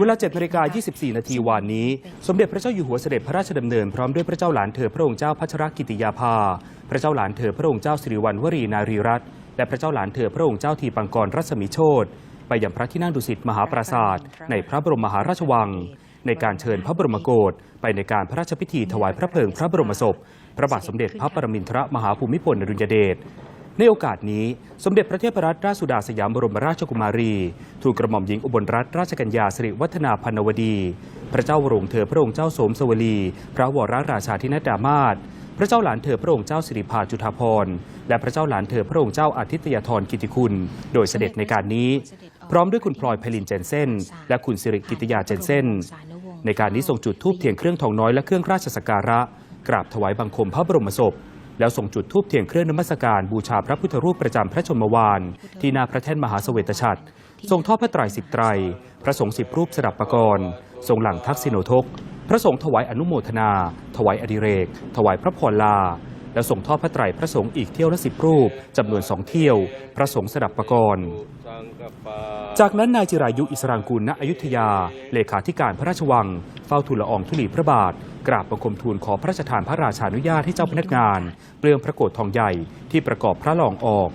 เวลา7นาฬิกา24 นาทีวานนี้ สมเด็จพระเจ้าอยู่หัวเสด็จพระราชดำเนินพร้อมด้วยพระเจ้าหลานเธอพระองค์เจ้าพัชรกิติยาภา พระเจ้าหลานเธอพระองค์เจ้าสิริวัณวรีนารีรัตน์และพระเจ้าหลานเธอพระองค์เจ้าทีปังกรรัศมีโชตไปยังพระที่นั่งดุสิตมหาปราสาทในพระบรมมหาราชวัง ในการเชิญพระบรมโกศไปในการพระราชพิธีถวายพระเพลิงพระบรมศพ พระบาทสมเด็จพระปรมินทรมหาภูมิพลอดุลยเดช ในโอกาสนี้ สมเด็จพระเทพรัตนราชสุดาสยามบรมราชกุมารีทูลกระหม่อมหญิงอุบลรัตนราชกัญญาสิริวัฒนาพันวดี พระเจ้าวรวงเธอพระองค์เจ้าสมสวลี พระวรราชาธินดามาศพระเจ้าหลานเธอพระองค์เจ้าสิริภาจุฑาภรณ์และพระเจ้าหลานเธอพระองค์เจ้าอาทิตยธรกิติคุณ โดยเสด็จในการนี้ พร้อมด้วยคุณพลอยไพลินเจนเซนและคุณสิริกิติยาเจนเซนในการนี้ทรงจุดธูปเทียนเครื่องทองน้อยและเครื่องราชสักการะ กราบถวายบังคมพระบรมศพ แล้วส่งจุดทูบเทียนเครื่องนมัสการบูชาพระพุทธรูปประจำพระชนมวาน ที่หนาพระแท่นมหาสเสวตฉัตรทรงทอดพระไตรสิบไตร พระสงฆ์สิบรูปสดับประกรณ์ทรงหลังทักษิโนทก พระสงฆ์ถวายอนุโมทนา ถวายอดิเรก ถวายพระพรลา แล้วส่งทอดพระไตรพระสงฆ์อีกเที่ยวละสิบรูปจำนวนสองเที่ยว พระสงฆ์สดับประกรณ์ จากนั้นนายจิรายุอิสรางกูลณอยุธยา เลขาธิการพระราชวัง เฝ้าทูลละอองธุลีพระบาท กราบบังคมทูลขอพระราชทานพระราชานุญาตให้เจ้าพนักงาน เปลืองพระโกฏทองใหญ่ที่ประกอบพระลองออก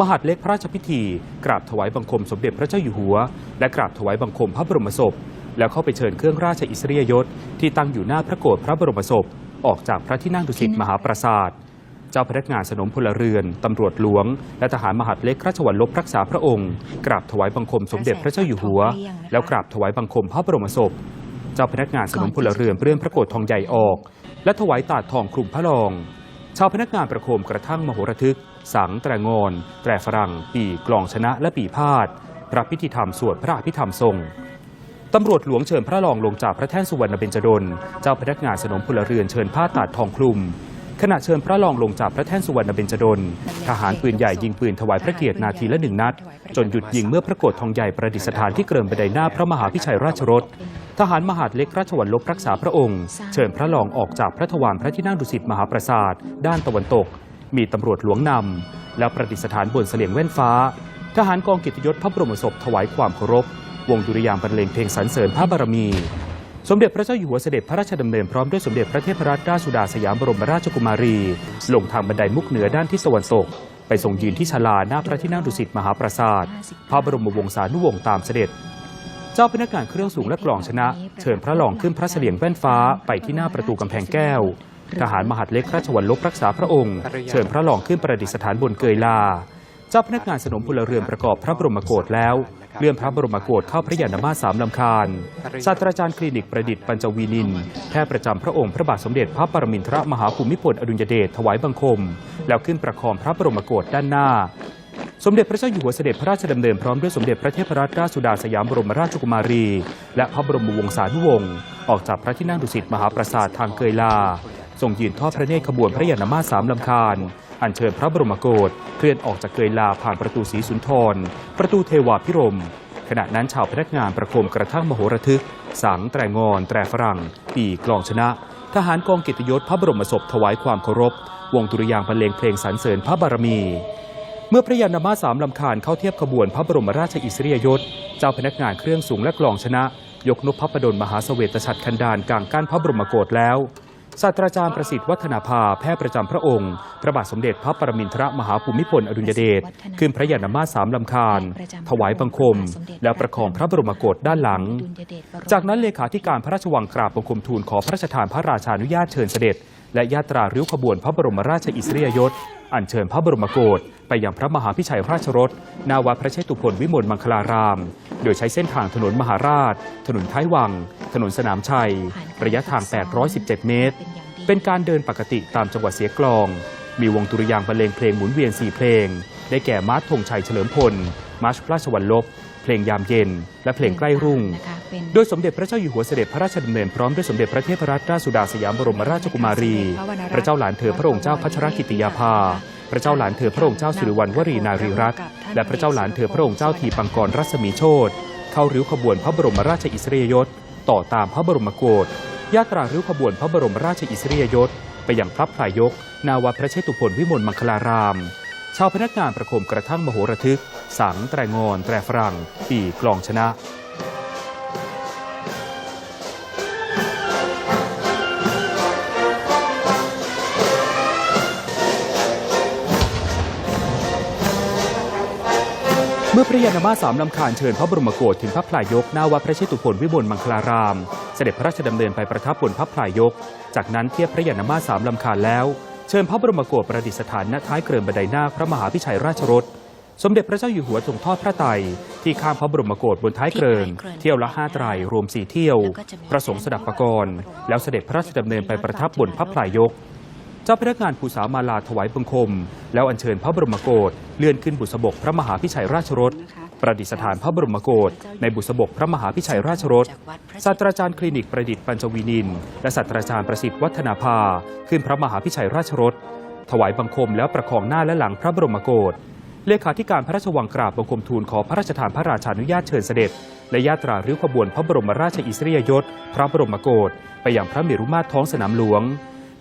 มหาดเล็กพระราชพิธี กราบถวายบังคมสมเด็จพระเจ้าอยู่หัว และกราบถวายบังคมพระบรมศพ แล้วเข้าไปเชิญเครื่องราชอิสริยยศที่ตั้งอยู่หน้าพระโกฏพระบรมศพ ออกจากพระที่นั่งดุสิตมหาปราสาท เจ้าพนักงานสนมพลเรือน ตำรวจหลวง และทหารมหาดเล็กราชวัลลบรักษาพระองค์ กราบถวายบังคมสมเด็จพระเจ้าอยู่หัว แล้วกราบถวายบังคมพระบรมศพ เจ้าพนักงานสนมพลเรือนเปลื้องพระโกฏทองใหญ่ออก และถวายตาดทองคลุมพระรอง ชาวพนักงานประโคมกระทั่งมโหระทึก สังแตรงอน แตรฝรั่ง ปีกลองชนะและปีพาดรับพิธีธรรมสวดพระอภิธรรมทรงตำรวจหลวงเชิญพระรองลงจากพระแท่นสุวรรณเบญจดล เจ้าพนักงานสนมพลเรือนเชิญผ้าตาดทองคลุม ขณะเชิญพระรองลงจากพระแท่นสุวรรณเบญจดล ทหารปืนใหญ่ยิงปืนถวายพระเกียรตินาทีละหนึ่งนัด จนหยุดยิงเมื่อพระโกฏทองใหญ่ประดิษฐานที่เกริมบันไดหน้าพระมหาพิชัยราชรถ ทหารมหาดเล็กราชวัลลบรักษาพระองค์ เชิญพระรองออกจากพระทวารพระที่นั่งดุสิตมหาปราสาท ด้านตะวันตก มีตำรวจหลวงนำแล้วประดิษฐานบนเสลียงแว่นฟ้า ทหารกองเกียรติยศพระบรมศพถวายความเคารพ วงดุริยางค์บรรเลงเพลงสรรเสริญพระบารมี สมเด็จพระเจ้าอยู่หัวเสด็จพระราชดำเนินพร้อมด้วยสมเด็จพระเทพรัตนราชสุดาสยามบรมราชกุมารี ลงทางบันไดมุกเหนือด้านทิศตะวันตกไปทรงยืนที่ศาลาหน้าพระที่นั่งดุสิตมหาปราสาทพระบรมวงศานุวงศ์ตามเสด็จ เจ้าพนักงานเครื่องสูงและกลองชนะ เชิญพระรองขึ้นพระเสลียงแว่นฟ้าไปที่หน้าประตูกำแพงแก้ว ทหารมหาดเล็กราชวัลลบรักษาพระองค์ เชิญพระรองขึ้นประดิษฐานบนเกยลา เจ้าพนักงานสนมพลเรือนประกอบพระบรมโกศแล้ว เลื่อนพระบรมโกศเข้าพระยานมาสามลำคาญศาสตราจารย์คลินิกประดิษฐ์ปัญจวีนินแพทย์ประจำพระองค์พระบาทสมเด็จพระปรมินทรมหาภูมิพลอดุลยเดชถวายบังคม แล้วขึ้นประคองพระบรมโกศด้านหน้า สมเด็จพระเจ้าอยู่หัวเสด็จพระราชดำเนินพร้อมด้วยสมเด็จพระเทพรัตนราชสุดาสยามบรมราชกุมารี และพระบรมวงศานุวงศ์ออกจากพระที่นั่งดุสิตมหาปราสาททางเกยลาทรงยืนทอดพระเนตรขบวนพระยานมาสสามลำคาญ อัญเชิญพระบรมโกศเคลื่อนออกจากเกยลาผ่านประตูศรีสุนทร ประตูเทวาพิรม ขณะนั้นชาวพนักงานประโคมกระทั่งมโหระทึก สังแตรงอน แตรฝรั่ง ปีกลองชนะ ทหารกองเกียรติยศพระบรมศพถวายความเคารพ วงดุริยางบรรเลงเพลงสรรเสริญพระบารมี เมื่อพระยานามาสามลำคาญเข้าเทียบขบวนพระบรมราชอิสริยยศ เจ้าพนักงานเครื่องสูงและกลองชนะ ยกนพพระประดลมหาสเสวตฉัตรคันดานกลางก้านพระบรมโกศแล้ว ศาสตราจารย์ประสิทธิ์วัฒนาภาแพทย์ประจำพระองค์ พระบาทสมเด็จพระปรมินทรมหาภูมิพลอดุลยเดชขึ้นพระยานมาสามลำคาญ ถวายบังคม แล้วประคองพระบรมโกศด้านหลัง จากนั้นเลขาธิการพระราชวังกราบบังคมทูลขอพระราชทานพระราชานุญาตเชิญเสด็จ และญาตราริ้วขบวนพระบรมราชอิสริยยศ อัญเชิญพระบรมโกศไปยังพระมหาพิชัยราชรถนาวัดพระเชตุพนวิมลมังคลาราม โดยใช้เส้นทางถนนมหาราช ถนนท้ายวัง ถนนสนามชัย ระยะทาง 817 เมตร เป็นการเดินปกติตามจังหวัดเสียกลอง มีวงดุริยางบรรเลงเพลงหมุนเวียน4เพลง ได้แก่มาร์ชธงชัยเฉลิมพล มาร์ชพระราชวัลลบ เพลงยามเย็น และเพลงใกล้รุ่ง โดยสมเด็จพระเจ้าอยู่หัวเสด็จพระราชดำเนินพร้อมด้วยสมเด็จพระเทพรัตนราชสุดาสยามบรมราชกุมารี พระเจ้าหลานเธอพระองค์เจ้าพัชรกิติยาภา พระเจ้าหลานเธอพระองค์เจ้าสิริวัณวรีนารีรัตน์และพระเจ้าหลานเธอพระองค์เจ้าทีปังกรรัศมีโชตเข้าริ้วขบวนพระบรมราชอิสริยยศต่อตามพระบรมโกศญาตราริ้วขบวนพระบรมราชอิสริยยศไปยังพระพลายก นาวัดพระเชตุพนวิมลมังคลาราม ชาวพนักงานประโคมกระทั่งมโหระทึก สังแตรงอนแตรฝรั่ง ปีกลองชนะ เมื่อพระยานามาสามลำคาญเชิญพระบรมโกศถึงพระพลายกหน้าวัดพระเชตุพนวิมลมังคลาราม เสด็จพระราชดำเนินไปประทับบนพระพลายก จากนั้นเทียบพระยานามาสามลำคาญแล้ว เชิญพระบรมโกศประดิษฐานณท้ายเกริมบันไดนาคพระมหาพิชัยราชรถสมเด็จพระเจ้าอยู่หัวทรงทอดพระไตรที่ข้างพระบรมโกศบนท้ายเกริมเที่ยวละห้าไตรรวมสี่เที่ยว ประสงค์สดับประกรณ์แล้วเสด็จพระราชดำเนินไปประทับบนพระพลายก เจ้าพนักงานภูษามาลาถวายบังคม แล้วอัญเชิญพระบรมโกศเลื่อนขึ้นบุษบกพระมหาพิชัยราชรถประดิษฐานพระบรมโกศในบุษบกพระมหาพิชัยราชรถศาสตราจารย์คลินิกประดิษฐ์ปัญจวีนิน และศาสตราจารย์ประสิทธิ์วัฒนาภา ขึ้นพระมหาพิชัยราชรถถวายบังคมแล้วประคองหน้าและหลังพระบรมโกศเลขาธิการพระราชวังกราบบังคมทูลขอพระราชทานพระราชานุญาตเชิญเสด็จ และญาตราริ้วขบวนพระบรมราชอิสริยยศ พระบรมโกศไปยังพระเมรุมาตรท้องสนามหลวง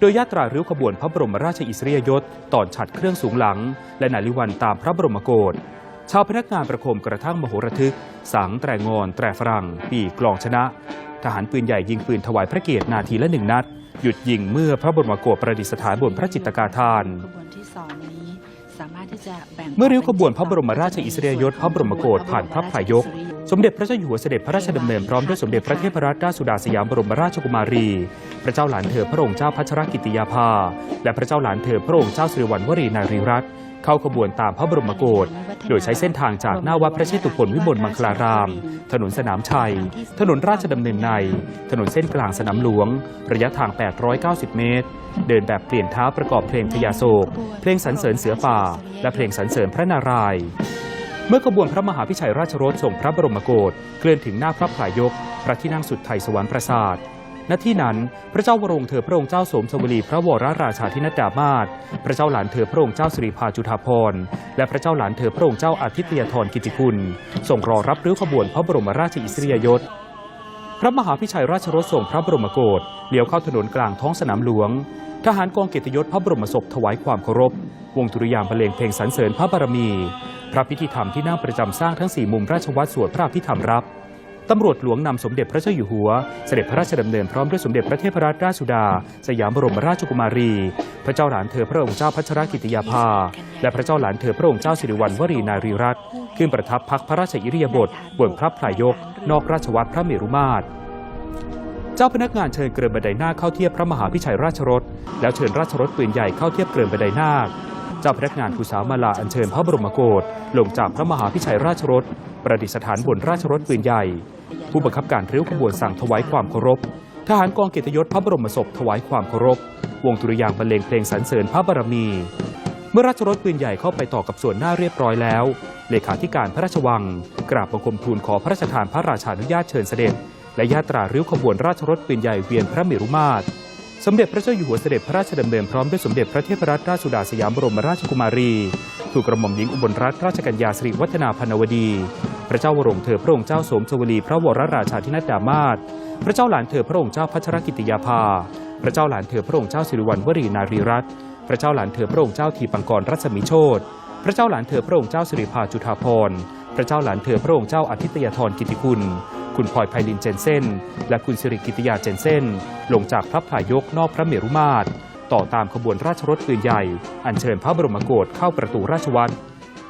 ดยญาตราริ้วขบวนพระบรมราชอิสริยยศตอนฉัดเครื่องสูงหลัง และนาลิวันตามพระบรมโกศชาวพนักงานประโคมกระทั่งมโหระทึก สังแตรงอน แตรฝรั่ง ปีกลองชนะ ทหารปืนใหญ่ยิงปืนถวายพระเกียรตินาทีละหนึ่งนัด หยุดยิงเมื่อพระบรมโกศประดิษฐานบนพระจิตกาธาน สามารถที่จะแบ่งเมื่อริ้วขบวนพระบรมราชอิสริยยศพระบรมโกศผ่านพระพายก สมเด็จพระเจ้าอยู่หัวเสด็จพระราชดำเนินพร้อมด้วยสมเด็จพระเทพรัตนราชสุดาสยามบรมราชกุมารี พระเจ้าหลานเธอพระองค์เจ้าพัชรกิติยาภา และพระเจ้าหลานเธอพระองค์เจ้าสิริวัณวรีนารีรัตน์ เข้าขบวนตามพระบรมโกศโดยใช้เส้นทางจากหน้าวัดพระเชตุพนวิมลมังคลาราม ถนนสนามชัย ถนนราชดำเนินใน ถนนเส้นกลางสนามหลวง ระยะทาง 890 เมตร เดินแบบเปลี่ยนเท้าประกอบเพลงพญาโศก เพลงสรรเสริญเสือป่า และเพลงสรรเสริญพระนารายณ์เมื่อขบวนพระมหาพิชัยราชรถส่งพระบรมโกศเคลื่อนถึงหน้าพระพลายก พระที่นั่งสุดไทยสวรรค์ประสาท ณที่นั้นพระเจ้าวรวงเธอพระองค์เจ้าสมสวรีพระวรราชาธินดามาศพระเจ้าหลานเธอพระองค์เจ้าสิริพาจุฑาภรณ์และพระเจ้าหลานเธอพระองค์เจ้าอาทิตยธรกิติคุณส่งรอรับริ้วขบวนพระบรมราชอิสริยยศพระมหาพิชัยราชรถส่งพระบรมโกศเลี้ยวเข้าถนนกลางท้องสนามหลวง ทหารกองเกียรติยศพระบรมศพถวายความเคารพ วงดุริยางบรรเลงเพลงสรรเสริญพระบารมี พระพิธีธรรมที่นั่งประจำสร้างทั้งสี่มุมราชวัตรสวดพระอภิธรรมรับ ตำรวจหลวงนำสมเด็จพระเจ้าอยู่หัว เสด็จพระราชดำเนินพร้อมด้วยสมเด็จพระเทพรัตนราชสุดา สยามบรมราชกุมารี พระเจ้าหลานเธอพระองค์เจ้าพัชรกิติยาภา และพระเจ้าหลานเธอพระองค์เจ้าสิริวัณวรีนารีรัตน์ขึ้นประทับพักพระราชอิริยาบถบนพระพลายก นอกราชวัตรพระเมรุมาตรเจ้าพนักงานเชิญเกริมบันไดนาคเข้าเทียบพระมหาพิชัยราชรถ แล้วเชิญราชรถปืนใหญ่เข้าเทียบเกริมบันไดนาค เจ้าพนักงานภูษามาลาอัญเชิญพระบรมโกศลงจากพระมหาพิชัยราชรถ ประดิษฐานบนราชรถปืนใหญ่ ผู้บังคับการริ้วขบวนสั่งถวายความเคารพ ทหารกองเกียรติยศพระบรมศพถวายความเคารพ วงดุริยางบรรเลงเพลงสรรเสริญพระบารมี เมื่อราชรถปืนใหญ่เข้าไปต่อกับส่วนหน้าเรียบร้อยแล้ว เลขาธิการพระราชวัง กราบบังคมทูลขอพระราชทานพระราชานุญาตเชิญเสด็จ และญาตราริ้วขบวนราชรถปืนใหญ่เวียนพระเมรุมาตร สมเด็จพระเจ้าอยู่หัวเสด็จพระราชดำเนินพร้อมด้วยสมเด็จพระเทพรัตนราชสุดาสยามบรมราชกุมารี ถูกกระหม่อมหญิงอุบลรัตนราชกัญญาสิริวัฒนาพันวดี พระเจ้าวรวงเธอพระองค์เจ้าสมสวลีพระวรราชาธินัดดามาศพระเจ้าหลานเธอพระองค์เจ้าพัชรกิติยาภา พระเจ้าหลานเธอพระองค์เจ้าสิริวัณวรีนารีรัตน์พระเจ้าหลานเธอพระองค์เจ้าทีปังกรรัศมีโชตพระเจ้าหลานเธอพระองค์เจ้าสิริภาจุฑาภรณ์พระเจ้าหลานเธอพระองค์เจ้าอาทิตยธรกิติคุณ คุณพลอยไพลินเจนเซนและคุณสิริกิติยาเจนเซนลงจากพระพายกนอกพระเมรุมาตร ต่อตามขบวนราชรถปืนใหญ่ อัญเชิญพระบรมโกศเข้าประตูราชวัตร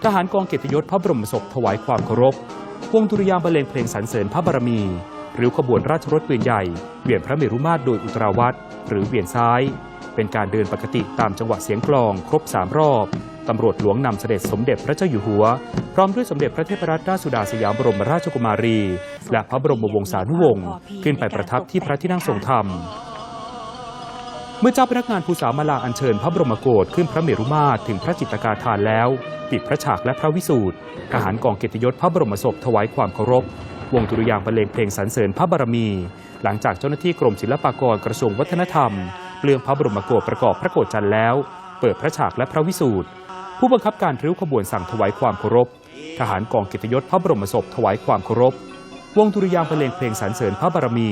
ทหารกองเกียรติยศพระบรมศพถวายความเคารพ วงดุริยางบรรเลงเพลงสรรเสริญพระบารมี หรือขบวนราชรถปืนใหญ่เวียนพระเมรุมาตรโดยอุตราวัตรหรือเวียนซ้าย เป็นการเดินปกติตามจังหวะเสียงกลองครบสามรอบ ตำรวจหลวงนำเสด็จสมเด็จพระเจ้าอยู่หัว พร้อมด้วยสมเด็จพระเทพรัตนราชสุดาสยามบรมราชกุมารี และพระบรมวงศานุวงศ์ขึ้นไปประทับที่พระที่นั่งทรงธรรม เมื่อเจ้าพนักงานภูษามาลาอัญเชิญพระบรมโกศขึ้นพระเมรุมาตรถึงพระจิตกาธานแล้ว ปิดพระฉากและพระวิสูตรทหารกองเกียรติยศพระบรมศพถวายความเคารพวงดุริยางค์บรรเลงเพลงสรรเสริญพระบารมี หลังจากเจ้าหน้าที่กรมศิลปากรกระทรวงวัฒนธรรมเปลืองพระบรมโกศประกอบพระโกศจันทร์แล้ว เปิดพระฉากและพระวิสูตร ผู้บังคับการริ้วขบวนสั่งถวายความเคารพ ทหารกองเกียรติยศพระบรมศพถวายความเคารพ วงดุริยางค์บรรเลงเพลงสรรเสริญพระบารมี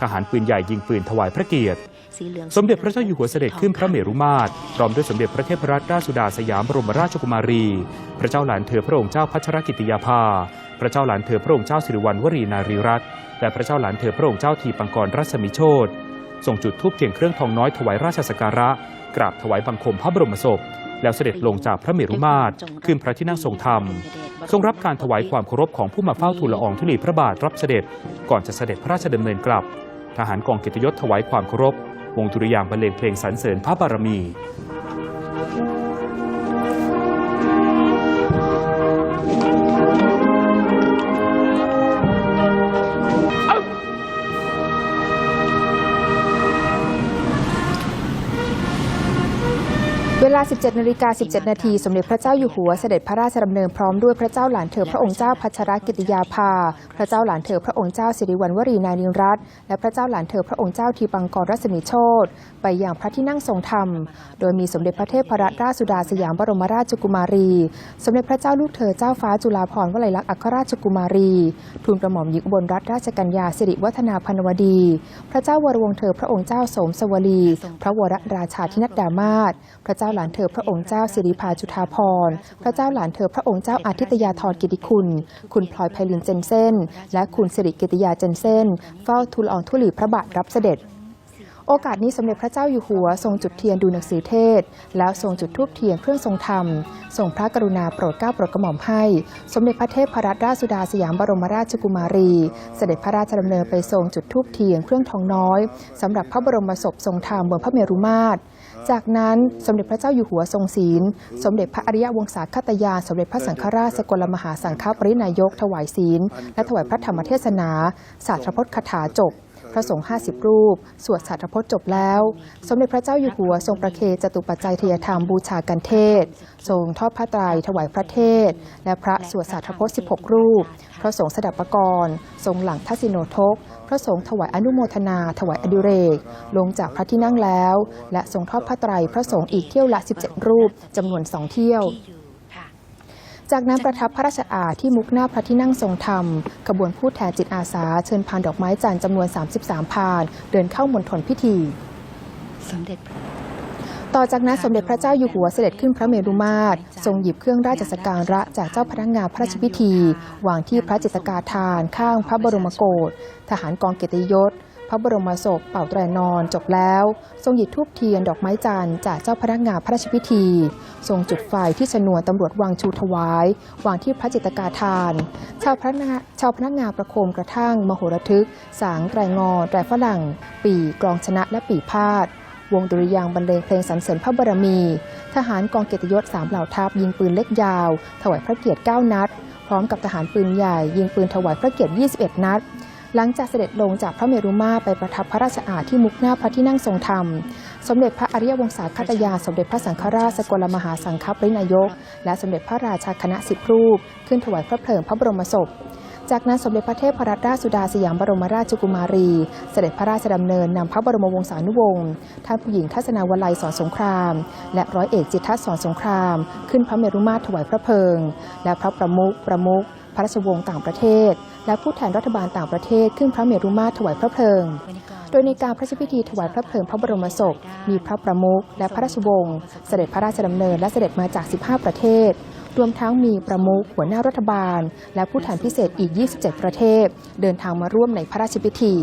ทหารปืนใหญ่ยิงปืนถวายพระเกียรติสีหลืองสมเด็จพระเจ้าอยู่หัวเสด็จขึ้นพระเมรุมาตรพร้อมด้วยสมเด็จพระเทพรัตนราชสุดาสยามบรมราชกุมารี พระเจ้าหลานเธอพระองค์เจ้าพัชรกิติยาภา พระเจ้าหลานเธอพระองค์เจ้าสิริวัณวรีนารีรัตน์ และพระเจ้าหลานเธอพระองค์เจ้าทีปังกรรัศมีโชตส่งจุดธูปเทียนเครื่องทองน้อยถวายราชสักการะ กราบถวายบังคมพระบรมศพ แล้วเสด็จลงจากพระเมรุมาตร ขึ้นพระที่นั่งทรงธรรม ทรงรับการถวายความเคารพของผู้มาเฝ้าทูลละอองธุลีพระบาทรับเสด็จ ก่อนจะเสด็จพระราชดำเนินกลับ ทหารกองเกียรติยศถวายความเคารพ วงดุริยางบรรเลงเพลงสรรเสริญพระบารมี เวลา 17นาฬิกา17 นาที สมเด็จพระเจ้าอยู่หัวเสด็จพระราชดำเนินพร้อมด้วยพระเจ้าหลานเธอพระองค์เจ้าพัชรกิติยาภา พระเจ้าหลานเธอพระองค์เจ้าสิริวัณวรีนาริรัตน์และพระเจ้าหลานเธอพระองค์เจ้าทีปังกรรัศมีโชตไปอย่างพระที่นั่งทรงธรรม โดยมีสมเด็จพระเทพรัตนราชสุดาสยามบรมราชกุมารี สมเด็จพระเจ้าลูกเธอเจ้าฟ้าจุฬาภรณ์วลัยลักษณ์อัครราชกุมารี ทูลกระหม่อมหญิงบลรัตนราชกัญญาสิริวัฒนาพันวดี พระเจ้าวรวงเธอพระองค์เจ้าสมสวลี พระวรราชาธินัดดามาศพระเจ้าหลานเธอพระองค์เจ้าสิริภาจุฑาภรพระเจ้าหลานเธอพระองค์เจ้าอาทิตยาธรกิติคุณ คุณพลอยไพลินเจนเซนและคุณสิริกิติยาเจนเซนเฝ้าทูลอองธุลีพระบาทรับเสด็จโอกาสนี้สมเด็จพระเจ้าอยู่หัวทรงจุดเทียนดูหนังสือเทศ แล้วทรงจุดธูปเทียนเครื่องทรงธรรมทรงพระกรุณาโปรดเกล้าโปรดกระหม่อมให้ สมเด็จพระเทพรัตนราชสุดาสยามบรมราชกุมารี เสด็จพระราชดำเนินไปทรงจุดธูปเทียนเครื่องทองน้อยสำหรับพระบรมศพทรงธรรมบนพระเมรุมาตร จากนั้นสมเด็จพระเจ้าอยู่หัวทรงศีล สมเด็จพระอริยวงศาคตยา สมเด็จพระสังฆราชสกลมหาสังฆปรินายก ถวายศีล และถวายพระธรรมเทศนาศาสตรพจน์คาถาจบ พระสงฆ์50 รูป สวดสาธพจน์จบแล้ว สมเด็จพระเจ้าอยู่หัวทรงประเคนจตุปัจจัยเทยธรรมบูชากันเทศ ทรงทอดพระไตรถวายพระเทศ และพระสวดสาธพจน์16 รูป พระสงฆ์สดับประกรณ์ทรงหลังทัศิโนทก ระสงฆ์ถวายอนุโมทนา ถวายอดิเรก ลงจากพระที่นั่งแล้ว และทรงทอดพระไตรพระสงฆ์อีกเที่ยวละ 17 รูปจำนวนสองเที่ยวจากนั้นประทับพระราชอาที่มุกหน้าพระที่นั่งทรงธรรมขบวนผู้แทนจิตอาสา เชิญพานดอกไม้จันทร์จำนวน 33 พาน เดินเข้ามณฑลพิธี สมเด็จพระ ต่อจากนั้นสมเด็จพระเจ้าอยู่หัวเสด็จขึ้นพระเมรุมาตร ทรงหยิบเครื่องราชสักการะจากเจ้าพนักงานพระราชพิธี วางที่พระจิตกาทานข้างพระบรมโกศทหารกองเกียรติยศ พระบรมศพเป่าแตรนอนจบแล้ว ทรงหยิบทูบเทียนดอกไม้จันทร์จากเจ้าพนักงานพระราชพิธี ทรงจุดไฟที่ชนวนตำรวจวางชูถวาย วางที่พระจิตกาทานชาวพนักงานชาวพนักงานประโคมกระทั่ง มโหระทึก สางแตรงอแตรฝรั่ง ปีกลองชนะและปีพาด วงดุริยางบรรเลงเพลงสรรเสริญพระบารมี ทหารกองเกียรติยศสามเหล่าทัพยิงปืนเล็กยาว ถวายพระเกียรติ 9 นัด พร้อมกับทหารปืนใหญ่ ยิงปืนถวายพระเกียรติ 21 นัด หลังจากเสด็จลงจากพระเมรุมาตรไปประทับพระราชอาณที่มุกหน้าพระที่นั่งทรงธรรม สมเด็จพระอริยวงศาคตยา สมเด็จพระสังฆราชสกลมหาสังฆปรินายก และสมเด็จพระราชาคณะสิบรูป ขึ้นถวายพระเพลิงพระบรมศพ จากนั้นสมเด็จพระเทพรัตนราชสุดาสยามบรมราชกุมารี เสด็จพระราชดำเนินนำพระบรมวงศานุวงศ์ท่านผู้หญิงทัศนาวลัยสอนสงคราม และร้อยเอกจิตทัศน์สอนสงคราม ขึ้นพระเมรุมาตรถวายพระเพลิง และพระประมุขประมุขพระราชวงศ์ต่างประเทศ และผู้แทนรัฐบาลต่างประเทศขึ้นพระเมรุมาตรถวายพระเพลิงโดยในการพระราชพิธีถวายพระเพลิงพระบรมศพ มีพระประมุขและพระราชวงศ์ เสด็จพระราชดำเนินและเสด็จมาจาก 15 ประเทศ รวมทั้งมีประมุขหัวหน้ารัฐบาล และผู้แทนพิเศษอีก 27 ประเทศ เดินทางมาร่วมในพระราชพิธี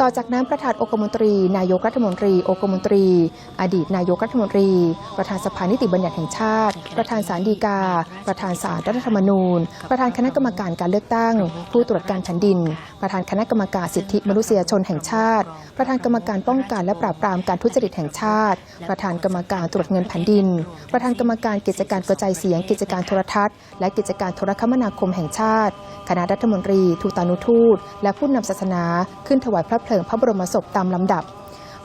ต่อจากนั้นประธานองคมนตรี นายกรัฐมนตรีองคมนตรี อดีตนายกรัฐมนตรี ประธานสภานิติบัญญัติแห่งชาติ ประธานศาลฎีกา ประธานศาลรัฐธรรมนูญ ประธานคณะกรรมการการเลือกตั้ง ผู้ตรวจการแผ่นดิน ประธานคณะกรรมการสิทธิมนุษยชนแห่งชาติ ประธานกรรมการป้องกันและปราบปรามการทุจริตแห่งชาติ ประธานกรรมการตรวจเงินแผ่นดิน ประธานกรรมการกิจการกระจายเสียง กิจการโทรทัศน์ และกิจการโทรคมนาคมแห่งชาติ คณะรัฐมนตรี ทูตานุทูต และผู้นำศาสนาขึ้นถวายพระเพลิงพระบรมศพตามลำดับ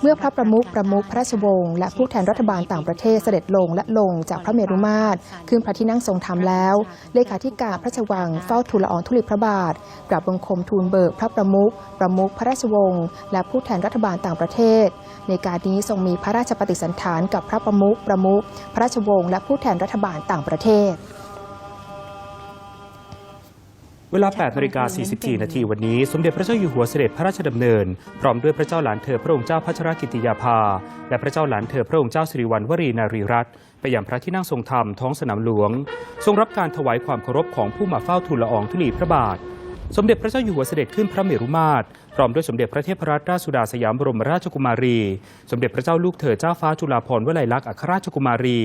เมื่อพระประมุขประมุขพระราชวงศ์และผู้แทนรัฐบาลต่างประเทศเสด็จลงและลงจากพระเมรุมาตรขึ้นพระที่นั่งทรงธรรมแล้ว เลขาธิการพระราชวังเฝ้าทูลละอองธุลีพระบาทกราบบังคมทูลเบิกพระประมุขประมุขพระราชวงศ์และผู้แทนรัฐบาลต่างประเทศในการนี้ทรงมีพระราชปฏิสันถานกับพระประมุขประมุขพระราชวงศ์และผู้แทนรัฐบาลต่างประเทศ เวลา 8นาฬิกา44 นาทีวันนี้ สมเด็จพระเจ้าอยู่หัวเสด็จพระราชดำเนิน พร้อมด้วยพระเจ้าหลานเธอพระองค์เจ้าพัชรกิติยาภา และพระเจ้าหลานเธอพระองค์เจ้าสิริวัณวรีนารีรัตน์ไปยังพระที่นั่งทรงธรรมท้องสนามหลวง ทรงรับการถวายความเคารพของผู้มาเฝ้าทูลละอองธุลีพระบาท สมเด็จพระเจ้าอยู่หัวเสด็จขึ้นพระเมรุมาตร พร้อมด้วยสมเด็จพระเทพรัตนราชสุดาสยามบรมราชกุมารี สมเด็จพระเจ้าลูกเธอเจ้าฟ้าจุฬาภรณ์วลัยลักษณ์อัครราชกุมารี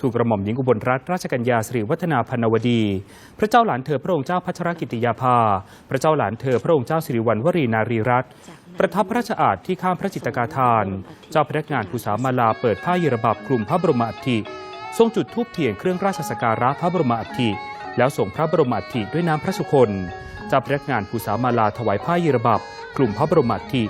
ทูลกระหม่อมหญิงอุบลรัตนราชกัญญาสิริวัฒนาพันวดี พระเจ้าหลานเธอพระองค์เจ้าพัชรกิติยาภา พระเจ้าหลานเธอพระองค์เจ้าสิริวัณวรีนารีรัตน์ประทับพระราชอาณที่ข้างพระจิตกาทาน เจ้าพนักงานภูษามาลาเปิดผ้าเยรบับคลุมพระบรมอัฐิทรงจุดธูปเทียนเครื่องราชสักการะพระบรมอัฐิแล้วส่งพระบรมอัฐิด้วยน้ำพระสุคน จ้าพนักงานภูษามาลาถวายผ้าเยรบับกลุ่มพระบรมอัฐิ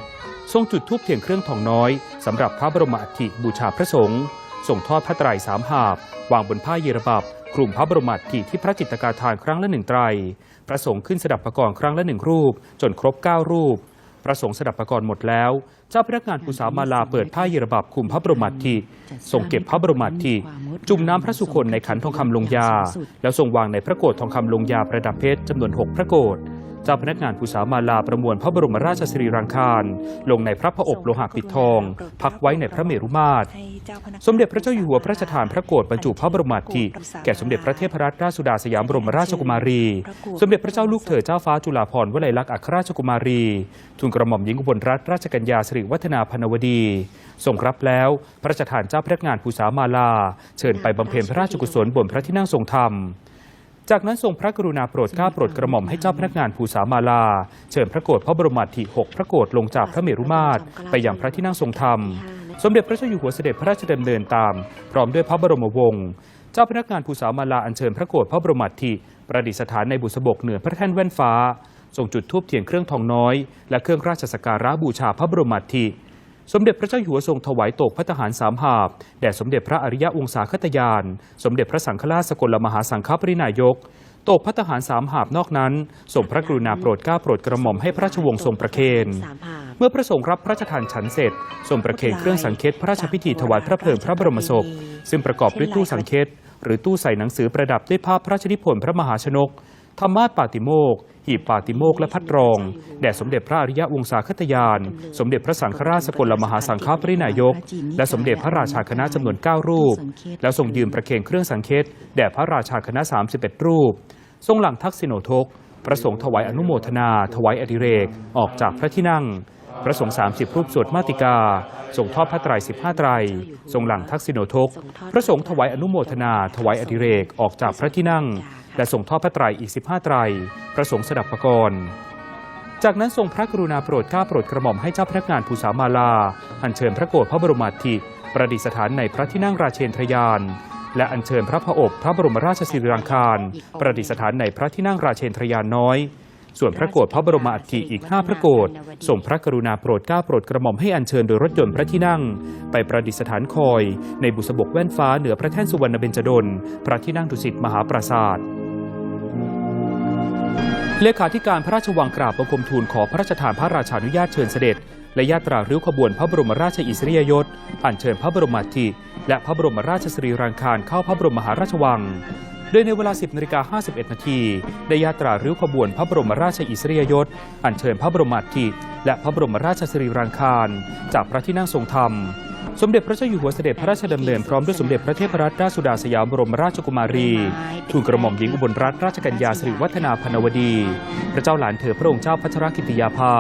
ทรงจุดธูปเทียนเครื่องทองน้อยสำหรับพระบรมอัฐิบูชาพระสงฆ์ส่งทอดพระไตรสามหาบ วางบนผ้าเยรบับกลุ่มพระบรมอัฐิที่พระจิตกาทานครั้งละหนึ่งไตรพระสงฆ์ขึ้นสดับประกรณ์ครั้งละหนึ่งรูป จนครบเก้ารูป พระสงฆ์สดับประกรณ์หมดแล้ว เจ้าพนักงานภูษามาลาเปิดผ้าเยรบับคลุมพระบรมอัฐิทรงเก็บพระบรมอัฐิจุ่มน้ำพระสุคนในขันทองคำลงยา แล้วทรงวางในพระโกฏทองคำลงยาประดับเพชรจำนวนหกพระโกฏ เจ้าพนักงานภูษามาลาประมวลพระบรมราชสริรังคาร ลงในพระพระอบโลหะปิดทอง พักไว้ในพระเมรุมาตร สมเด็จพระเจ้าอยู่หัวพระราชทานพระโกรธบรรจุพระบรมอัฐิแก่สมเด็จพระเทพรัตนราชสุดาสยามบรมราชกุมารี สมเด็จพระเจ้าลูกเธอเจ้าฟ้าจุฬาภรณ์วลัยลักษณ์อัครราชกุมารีทูลกระหม่อมหญิงอุบลรัตนราชกัญญาสิริวัฒนาพนวดีทรงรับแล้ว พระราชทานเจ้าพนักงานภูษามาลา เชิญไปบำเพ็ญพระราชกุศลบนพระที่นั่งทรงธรรม จากนั้นทรงพระกรุณาโปรดเกล้าโปรดกระหม่อมให้เจ้าพนักงานภูษามาลา เชิญพระโกรธพระบรมอัฐิหกพระโกรธลงจากพระเมรุมาตรไปยังพระที่นั่งทรงธรรม สมเด็จพระเจ้าอยู่หัวเสด็จพระราชดำเนินตาม พร้อมด้วยพระบรมวงศ์เจ้าพนักงานภูษามาลาอัญเชิญพระโกรธพระบรมอัฐิประดิษฐานในบุษบกเหนือพระแท่นแว่นฟ้าทรงจุดธูปเทียนเครื่องทองน้อย และเครื่องราชสักการะบูชาพระบรมอัฐิ สมเด็จพระเจ้าอยู่หัวทรงถวายโตกพระทหารสามหาบแด่สมเด็จพระอริยวงศาคตยาน สมเด็จพระสังฆราชสกลมหาสังฆปรินายกโตกพระทหารสามหาบนอกนั้นทรงพระกรุณาโปรดเกล้าโปรดกระหม่อมให้พระราชวงศ์ทรงประเคนเมื่อพระสงฆ์รับพระราชทานฉันเสร็จทรงประเคนเครื่องสังเคตพระราชพิธีถวายพระเพลิงพระบรมศพ ซึ่งประกอบด้วยตู้สังเคตหรือตู้ใส่หนังสือประดับด้วยภาพพระราชนิพนธ์พระมหาชนกธรรมาสปาติโมกข์ หีบปาติโมกและพัดรอง แด่สมเด็จพระอริยวงศาคตยาน สมเด็จพระสังฆราชสกลมหาสังฆปรินายก และสมเด็จพระราชาคณะจำนวน 9 รูป แล้วทรงยืมประเคนเครื่องสังเคตแด่พระราชาคณะ 31 รูป ทรงหลังทักษิโนทก ประสงค์ถวายอนุโมทนา ถวายอดิเรก ออกจากพระที่นั่งพระสงฆ์30 รูปสวดมาติกา ทรงทอดพระไตร15 ไตร ทรงหลังทักษิโนทก พระสงฆ์ถวายอนุโมทนา ถวายอดิเรก ออกจากพระที่นั่ง และส่งทอดพระไตรอีก 15 ไตรพระสงฆ์สดับประกรณ์จากนั้นทรงพระกรุณาโปรดเกล้าโปรดกระหม่อมให้เจ้าพนักงานภูษามาลา อัญเชิญพระโกรธพระบรมอัฐิประดิษฐานในพระที่นั่งราชเชนทรยาน และอัญเชิญพระพระอบพระบรมราชสิริรังคาร ประดิษฐานในพระที่นั่งราชเชนทรยานน้อย ส่วนพระโกรธพระบรมอัฐิอีกห้าพระโกรธทรงพระกรุณาโปรดเกล้าโปรดกระหม่อมให้อัญเชิญโดยรถยนต์พระที่นั่ง ไปประดิษฐานคอย ในบุษบกแว่นฟ้าเหนือพระแท่นสุวรรณเบญจดลพระที่นั่งดุสิตมหาปราสาท เลขาธิการพระราชวังกราบบังคมทูลขอพระราชทานพระราชานุญาตเชิญเสด็จ และญาตราริ้วขบวนพระบรมราชอิสริยยศอัญเชิญพระบรมอัฐิและพระบรมราชสรีรังคารเข้าพระบรมมหาราชวัง โดยในเวลา 10นาฬิกา51นาทีได้ญาตราริ้วขบวนพระบรมราชอิสริยยศอัญเชิญพระบรมอัฐิและพระบรมราชสรีรังคารจากพระที่นั่งทรงธรรม สมเด็จพระเจ้าอยู่หัวเสด็จพระราชดำเนินพร้อมด้วยสมเด็จพระเทพรัตนราชสุดาสยามบรมราชกุมารี ทูลกระหม่อมหญิงอุบลรัตนราชกัญญาสิริวัฒนาพนวดี พระเจ้าหลานเธอพระองค์เจ้าพัชรกิติยาภา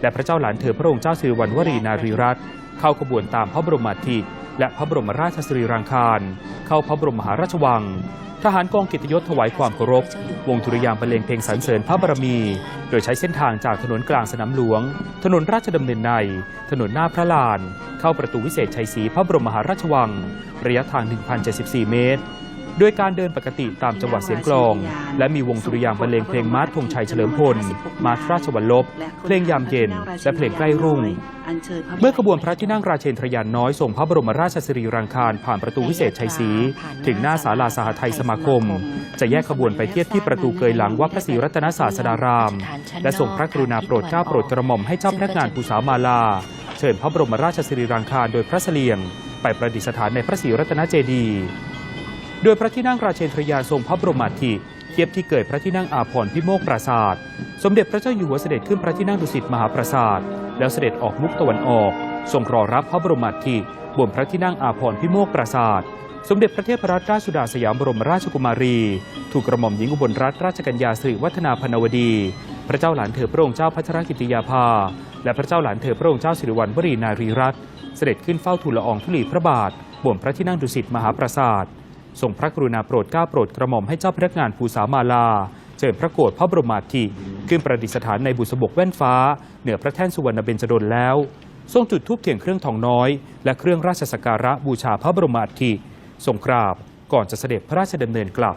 และพระเจ้าหลานเธอพระองค์เจ้าสิริวัณวรีนารีรัตน์เข้าขบวนตามพระบรมอัฐิและพระบรมราชสรีรังคาร เข้าพระบรมมหาราชวัง ทหารกองกิตยศถวายความเคารพ วงธุริยางบรรเลงเพลงสรรเสริญพระบารมี โดยใช้เส้นทางจากถนนกลางสนามหลวง ถนนราชดำเนินใน ถนนหน้าพระลาน เข้าประตูวิเศษชัยศรีพระบรมมหาราชวัง ระยะทาง 1,074 เมตร โดยการเดินปกติตามจังหวะเสียงกลอง และมีวงดุริยางบรรเลงเพลงมาร์ชธงชัยเฉลิมพล มาร์ชราชวัลลบ เพลงยามเย็น และเพลงใกล้รุ่ง เมื่อขบวนพระที่นั่งราชเชนทรยานน้อยส่งพระบรมราชสิริรังคารผ่านประตูวิเศษชัยศรีถึงหน้าศาลาสหไทยสมาคม จะแยกขบวนไปเทียบที่ประตูเกยหลังวัดพระศรีรัตนศาสดาราม และส่งพระกรุณาโปรดเกล้าโปรดกระหม่อมให้เจ้าพนักงานภูษามาลา เชิญพระบรมราชสิริรังคารโดยพระเสลียง ไปประดิษฐานในพระศรีรัตนเจดีย์ โดยพระที่นั่งราชเชนทรยานทรงพระบรมอัฐิเทียบที่เกิดพระที่นั่งอาภรณ์พิโมกปราศาสตร์สมเด็จพระเจ้าอยู่หัวเสด็จขึ้นพระที่นั่งดุสิตมหาปราสาทแล้วเสด็จออกมุกตะวันออก ทรงรอรับพระบรมอัฐิบนพระที่นั่งอาภรณ์พิโมกปราศาสตร์สมเด็จพระเทพรัตนราชสุดาสยามบรมราชกุมารี ถูกกระหม่อมหญิงอุบลรัตนราชกัญญาสิริวัฒนาพนวดี พระเจ้าหลานเธอพระองค์เจ้าพัชรกิติยาภา และพระเจ้าหลานเธอพระองค์เจ้าสิริวัณวรีนารีรัตน์เสด็จขึ้นเฝ้าทูลละอองธุลีพระบาทบนพระที่นั่งดุสิตมหาปราสาท ทรงพระกรุณาโปรดเกล้าโปรดกระหม่อมให้เจ้าพนักงานภูสามาลาเชิญพระโกรธพระบรมอัฐิขึ้นประดิษฐานในบุษบกแว่นฟ้า เหนือพระแท่นสุวรรณเบญจดลแล้ว ทรงจุดธูปเทียนเครื่องทองน้อย และเครื่องราชสักการะบูชาพระบรมอัฐิทรงกราบก่อนจะเสด็จพระราชดำเนินกลับ